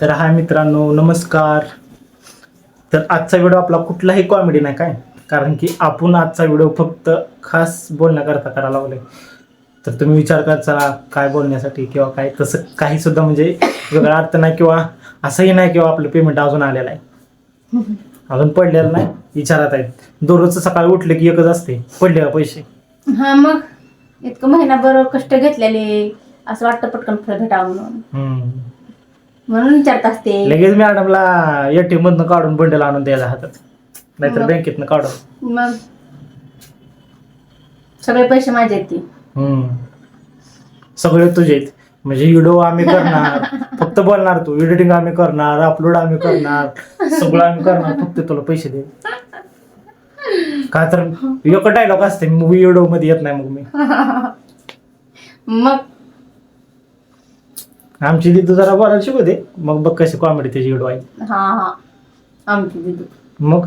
तर हा मित्रांनो नमस्कार. तर आजचा व्हिडिओ आपला कुठलाही कॉमेडी नाही काय? कारण की आपण आजचा व्हिडिओ फक्त खास बोलण्याकरता करायला लागलोय. तर तुम्ही विचार करत चला काय बोलण्यासाठी किंवा काय? तसं काही सुद्धा म्हणजे वेगळा अर्थ नाही किंवा असंही नाही किंवा आपलं पेमेंट अजून आलेलं आहे. अजून पडलेलं नाही विचारात आहेत. दररोजचं सकाळी उठले की एकच असते पडले का पैसे. हा मग? इतकं महिनाभर कष्ट घेतलेले असं वाटतं पटकन फळ भेटावं म्हणून. म्हणून विचारत असते. लगेच मॅडमला एटीएम मधनं काढून बंडल आणून द्यायला हातात. नाहीतर मग. बँकेतनं काढून. मग? सगळे पैसे माझे आहेत ती हम्म. सगळे तुझे आहेत. म्हणजे व्हिडिओ आम्ही करणार फक्त बोलणार तू. एडिटिंग आम्ही करणार अपलोड आम्ही करणार. सगळं आम्ही करणार फक्त तुला पैसे दे का तर एक डायलॉग असते व्हिडिओमध्ये येत नाही मग मी. मग? आमची दिदू जरा बोलायला शिकू दे. मग बघ कशी कॉमेडी त्याची हा हा. आमची दिदू मग?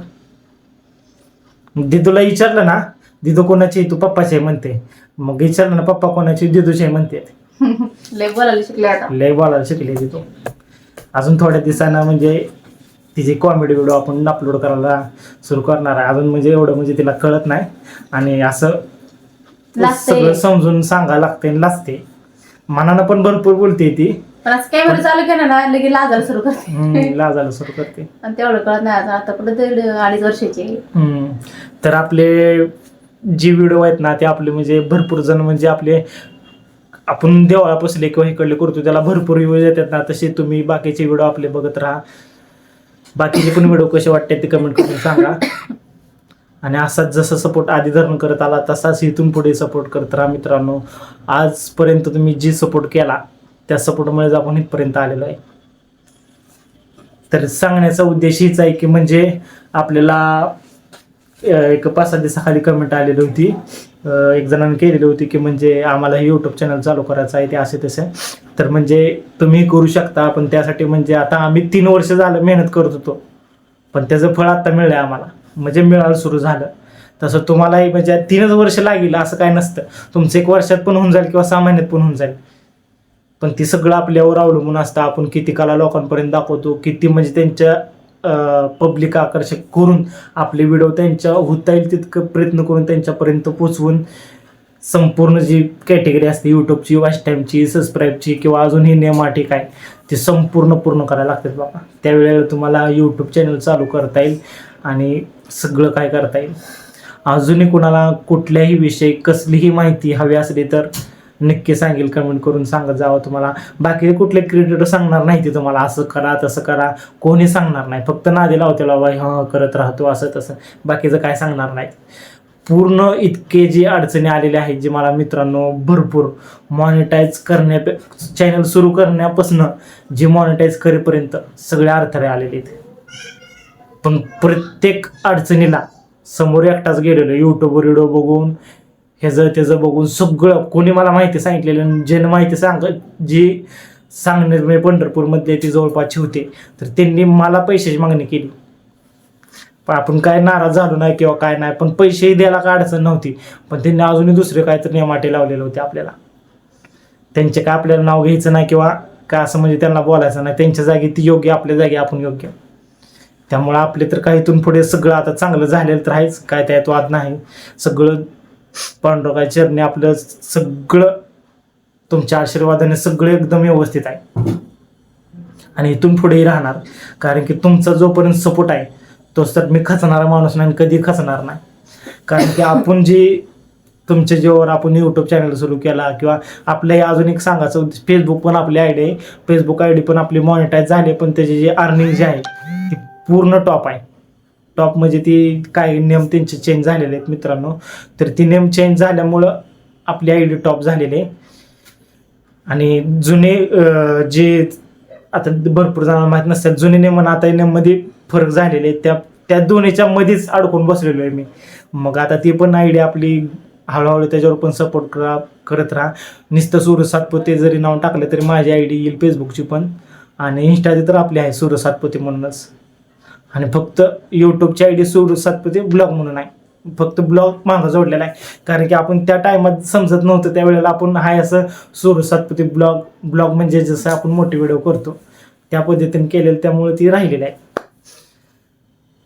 दिदूला विचारलं ना दिदू कोणाची? तू पप्पाची आहे म्हणते. मग विचारलं ना पप्पा कोणाची दिदूची आहे म्हणते. लय बोलायला शिकले आता. लय बोलायला शिकले दिदू अजून थोड्या दिवसानं म्हणजे तिचे कॉमेडी व्हिडिओ आपण अपलोड करायला सुरू करणार आहे. अजून म्हणजे एवढं म्हणजे तिला कळत नाही. आणि असं लागतंय. सगळं समजून सांगायला लागते आणि लाजते. मनानं पण भरपूर बोलते ती पण आज कॅमेरा चालू केला ना लगे लाजायला सुरू करते हम्म, लाजायला सुरू करते आणि तेवढं कळत नाही आता आता कुठं दीड अडीच वर्षाची आहे. हम्म. तर आपले जे व्हिडिओ आहेत ना ते आपले म्हणजे भरपूर जण म्हणजे आपले आपण देवाळा बसले किंवा इकडले करतो त्याला भरपूर व्ह्यूज येतात ना तसे तुम्ही बाकीचे व्हिडिओ आपले बघत राहा बाकीचे पण व्हिडिओ कसे वाटतात ते कमेंट करून सांगा आणि असाच जसं सपोर्ट आधी धरण करत आला तसाच इथून पुढे सपोर्ट करत राहा मित्रांनो. आजपर्यंत तुम्ही जी सपोर्ट केला त्या सपोर्टमुळेच आपण इथपर्यंत आलेलो आहे. तर सांगण्याचा उद्देश हीच आहे की म्हणजे आपल्याला एक पाच सहा दिवसाखाली कमेंट आलेली होती. एक जणांनी केलेली होती की म्हणजे आम्हाला हे यूट्यूब चॅनल चालू करायचं आहे ते असे तसे. तर म्हणजे तुम्ही करू शकता पण त्यासाठी म्हणजे आता आम्ही तीन वर्ष झालं मेहनत करत होतो. पण त्याचं फळ आत्ता मिळलं आहे आम्हाला. म्हणजे मिळायला सुरू झालं. तसं तुम्हालाही म्हणजे तीनच वर्ष लागेल असं काय नसतं. तुमचं एक वर्षात पण होऊन जाईल किंवा सहा महिन्यात पण होऊन जाईल. पण ती सगळं आपल्यावर अवलंबून असतं. आपण किती कला लोकांपर्यंत दाखवतो किती म्हणजे त्यांच्या पब्लिक आकर्षक करून आपले व्हिडिओ त्यांच्या होता येईल तितकं प्रयत्न करून त्यांच्यापर्यंत पोचवून संपूर्ण जी कॅटेगरी असते यूट्यूबची वॉच टाईमची सबस्क्राईबची किंवा अजूनही नियम काय ते संपूर्ण पूर्ण करायला लागतात बाबा. त्यावेळेला तुम्हाला यूट्यूब चॅनल चालू करता येईल आणि सगळं काय करता येईल. अजूनही कुणाला कुठल्याही विषयी कसलीही माहिती हवी असली तर नक्की सांगेल कमेंट करून सांगत जावं तुम्हाला. बाकी कुठले क्रिएटर सांगणार नाही ते तुम्हाला. असं करा तसं करा. कोणी सांगणार नाही. फक्त नादी लावते बाबा हा करत राहतो असं तसं. बाकीचं काय सांगणार नाही पूर्ण इतके जे अडचणी आलेल्या आहेत जे मला मित्रांनो भरपूर मॉनिटाईज करण्या चॅनल सुरू करण्यापासून जे मॉनिटाईज करेपर्यंत सगळे अडथळे आलेले आहेत. पण प्रत्येक अडचणीला समोर एकटाच गेलेलो. यूट्यूबवर व्हिडिओ बघून ह्याचं त्याचं बघून सगळं कोणी मला माहिती सांगितलेलं ज्यानं माहिती सांग जी सांगणे मी पंढरपूरमध्ये ती जवळपासची होते तर त्यांनी मला पैशाची मागणी केली. पण आपण काय नाराज झालो नाही किंवा काय नाही पण पैसेही द्यायला काय अडचण नव्हती. पण त्यांनी अजूनही दुसरे काहीतरी नियमाटे लावलेले होते आपल्याला. त्यांचे काय आपल्याला नाव घ्यायचं नाही किंवा काय असं म्हणजे त्यांना बोलायचं नाही. त्यांच्या जागी ती योग्य आपल्या जागी आपण योग्य. त्यामुळं आपले तर काही इथून पुढे सगळं आता चांगलं झालेलं तर आहेच काय त्यात वाद नाही. सगळं पांडुरंगा चरणी आपलं सगळं तुमच्या आशीर्वादाने सगळं एकदम व्यवस्थित आहे. आणि इथून पुढेही राहणार. कारण की तुमचा जोपर्यंत सपोर्ट आहे तोच तर मी खचणारा माणूस नाही आणि कधी खचणार नाही. कारण की आपण जी तुमच्या जेव्हा आपण यूट्यूब चॅनल सुरू केला किंवा आपलं अजून एक सांगायचं फेसबुक पण आपली आय डी आहे. फेसबुक आय डी पण आपली मॉनिटाईज झाली पण त्याचे जे अर्निंग जे आहे ती पूर्ण टॉप आहे. टॉप म्हणजे ती काही नियम त्यांचे चेंज झालेले आहेत मित्रांनो. तर ती नेम चेंज झाल्यामुळं आपली आय डी टॉप झालेली आहे. आणि जुने जे आता भरपूर जणांना माहीत नसतात जुने नेम आणि आता नेममध्ये फरक झालेले त्या त्या दोन्हीच्या मध्येच अडकून बसलेलो आहे मी. मग आता ती पण आयडिया आपली हळूहळू त्याच्यावर पण सपोर्ट करा करत राहा. नुसतं सूर्य सातपुते जरी नाव टाकलं तरी माझी आय डी येईल फेसबुकची पण. आणि इंस्टाची तर आपली आहे सूर्य सातपुते म्हणूनच. आणि फक्त यूट्यूबची I D Suraj Satpute blog म्हणून आहे. फक्त ब्लॉग मागं जोडलेला आहे. कारण की आपण त्या टायमात समजत नव्हतं. त्यावेळेला आपण हाय असं सूर्य सातपुते ब्लॉग ब्लॉग म्हणजे जसं आपण मोठे व्हिडिओ करतो. त्या पद्धतीने केलेलं त्यामुळे ती राहिलेली आहे.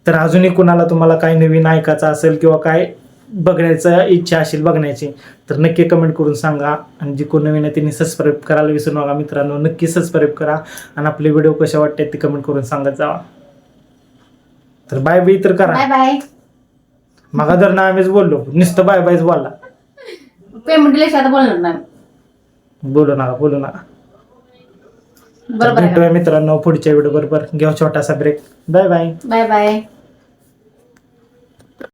तर अजूनही कुणाला तुम्हाला काय नवीन ऐकायचं असेल किंवा काय बघण्याचं इच्छा असेल बघण्याची तर नक्की कमेंट करून सांगा. आणि जी कोण नवीन आहे त्यांनी सबस्क्राईब करायला विसरू नका मित्रांनो. नक्की सबस्क्राईब करा. आणि आपले व्हिडिओ कशा वाटतात ते कमेंट करून सांगत जावा तर बाय बाय तर करा. बाय बाय मगा जर ना आम्हीच बोललो. नुसतं बाय बायच बोलला पेमेंट दिल्याशिवाय आता बोलणार नाही. बोलू नका बोलू नका. तर बरोबर आहे. भेटूया मित्रांनो पुढच्या व्हिडिओ बरोबर. घेऊ छोटासा break bye bye bye bye